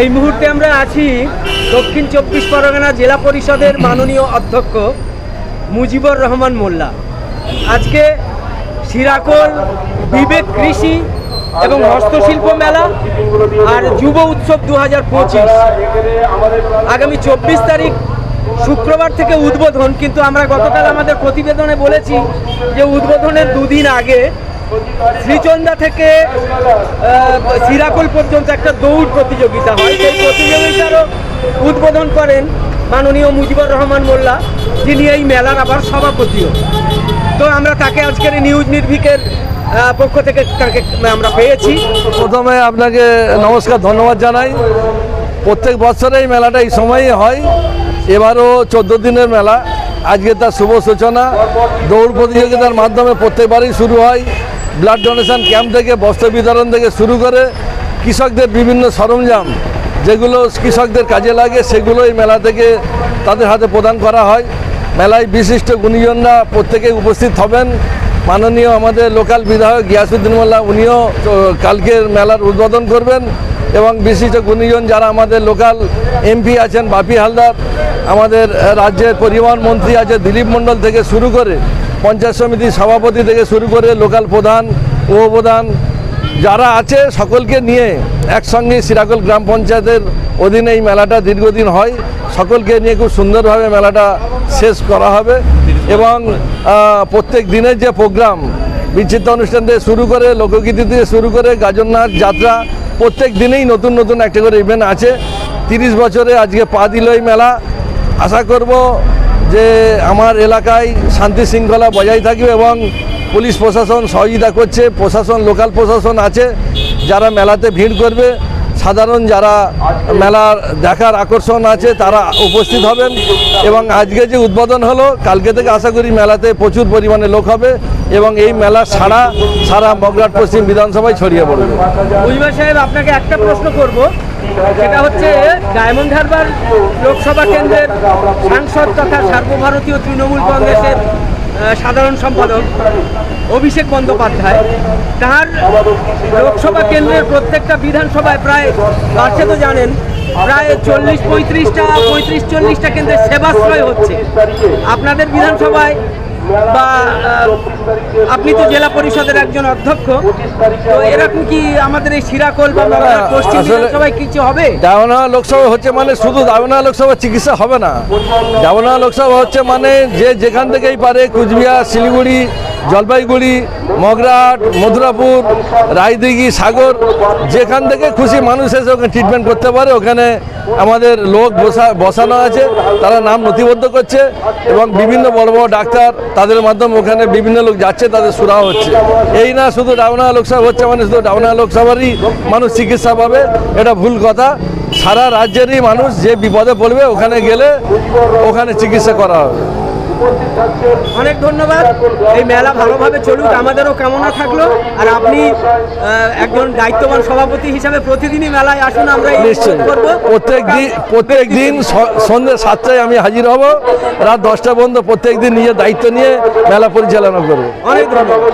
এই মুহূর্তে আমরা আছি দক্ষিণ চব্বিশ পরগনা জেলা পরিষদের মাননীয় অধ্যক্ষ মুজিবুর রহমান মোল্লা। আজকে সিরাকোল বিবেক কৃষি এবং হস্তশিল্প মেলা আর যুব উৎসব দু হাজার পঁচিশ। আগামী চব্বিশ তারিখ শুক্রবার থেকে উদ্বোধন, কিন্তু আমরা গতকাল আমাদের প্রতিবেদনে বলেছি যে উদ্বোধনের দুদিন আগে শ্রীচন্দা থেকে সিরাকুল পর্যন্ত একটা দৌড় প্রতিযোগিতা হয়। সেই প্রতিযোগিতারও উদ্বোধন করেন মাননীয় মুজিবুর রহমান মোল্লা, যিনি এই মেলার আবার সভাপতিও তো আমরা তাকে আজকের নিউজ নির্ভিকের পক্ষ থেকে তাকে আমরা পেয়েছি। প্রথমে আপনাকে নমস্কার, ধন্যবাদ জানাই। প্রত্যেক বছরে এই মেলাটা এই সময়ই হয়। এবারও চোদ্দ দিনের মেলা। আজকে তার শুভ সূচনা। দৌড় প্রতিযোগিতার মাধ্যমে প্রত্যেকবারই শুরু হয়। ব্লাড ডোনেশন ক্যাম্প থেকে, বস্ত্র বিতরণ থেকে শুরু করে কৃষকদের বিভিন্ন সরঞ্জাম যেগুলো কৃষকদের কাজে লাগে সেগুলো এই মেলা থেকে তাদের হাতে প্রদান করা হয়। মেলায় বিশিষ্ট গুণীজনরা প্রত্যেকে উপস্থিত হবেন। মাননীয় আমাদের লোকাল বিধায়ক গিয়াসুদ্দিন মোল্লা, উনিও কালকের মেলার উদ্বোধন করবেন এবং বিশিষ্ট গুণীজন যারা আমাদের লোকাল এমপি আছেন, বাপি হালদার, আমাদের রাজ্যের পরিবহন মন্ত্রী আছে, দিলীপ মণ্ডল থেকে শুরু করে পঞ্চায়েত সমিতির সভাপতি থেকে শুরু করে লোকাল প্রধান, উপপ্রধান যারা আছে সকলকে নিয়ে একসঙ্গে সিরাকল গ্রাম পঞ্চায়েতের অধীনে এই মেলাটা দীর্ঘদিন হয়। সকলকে নিয়ে খুব সুন্দরভাবে মেলাটা শেষ করা হবে এবং প্রত্যেক দিনের যে প্রোগ্রাম, বিচিত্র অনুষ্ঠান থেকে শুরু করে, লোকগীতি থেকে শুরু করে গাজন নাচ যাত্রা, প্রত্যেক দিনেই নতুন নতুন একটা করে ইভেন্ট আছে। তিরিশ বছরে আজকে পা দিল এই মেলা। আশা করব যে আমার এলাকায় শান্তি শৃঙ্খলা বজায় থাকবে এবং পুলিশ প্রশাসন সহযোগিতা করছে, প্রশাসন, লোকাল প্রশাসন আছে, যারা মেলাতে ভিড় করবে সাধারণ যারা মেলার দেখার আকর্ষণ আছে, তারা উপস্থিত হবেন এবং আজকে যে উদ্বোধন হলো, কালকে থেকে আশা করি মেলাতে প্রচুর পরিমাণে লোক হবে এবং এই মেলা সারা সারা মগরাট পশ্চিম বিধানসভায় ছড়িয়ে পড়বে। মুজিবুর সাহেব, আপনাকে একটা প্রশ্ন করব। সেটা হচ্ছে, ডায়মন্ড হারবার লোকসভা কেন্দ্রের সাংসদ তথা সর্বভারতীয় তৃণমূল কংগ্রেসের সাধারণ সম্পাদক। অভিষেক বন্দ্যোপাধ্যায়। তার লোকসভা কেন্দ্রের প্রত্যেকটা বিধানসভায় প্রায় বাড়ছে তো জানেন প্রায় চল্লিশ পঁয়ত্রিশটা পঁয়ত্রিশ চল্লিশটা কেন্দ্রে সেবাশ্রয় হচ্ছে। আপনাদের বিধানসভায় বা আপনি তো জেলা পরিষদের একজন অধ্যক্ষ তো এরকম কি আমাদের এই সিরাকোল বা পশ্চিম বিধানসভায় কিছু হবে? দাওনা লোকসভা হচ্ছে মানে শুধু দাওনা লোকসভা চিকিৎসা হবে না। দাওনা লোকসভা হচ্ছে মানে যে যেখান থেকেই পারে কুচবিহার শিলিগুড়ি জলপাইগুড়ি, মগরাট মথুরাপুর রায়দিঘি, সাগর, যেখান থেকে খুশি মানুষ এসে ওখানে ট্রিটমেন্ট করতে পারে, ওখানে আমাদের লোক বসা, বসানো আছে, তারা নাম নথিবদ্ধ করছে এবং বিভিন্ন বড় বড় ডাক্তার তাদের মাধ্যমে ওখানে বিভিন্ন লোক যাচ্ছে, তাদের সুরা হচ্ছে। এই না শুধু ডাউনা লোকসভা হচ্ছে মানে শুধু ডাউনা লোকসভারই মানুষ চিকিৎসা পাবে, এটা ভুল কথা। সারা রাজ্যেরই মানুষ যে বিপদে পড়বে, ওখানে গেলে ওখানে চিকিৎসা করা হবে। অনেক ধন্যবাদ। এই মেলা ভালোভাবে চলুক আমাদেরও কামনা থাকল। আর আপনি একজন দায়িত্ববান সভাপতি হিসাবে প্রতিদিনই মেলায় আসুন আমরা নিশ্চয়ই। করব। প্রত্যেক দিন প্রত্যেক দিন সন্ধ্যে সাতটায় আমি হাজির হব। রাত দশটা পর্যন্ত প্রত্যেক দিন নিজের দায়িত্ব নিয়ে মেলা পরিচালনা করব। অনেক ধন্যবাদ।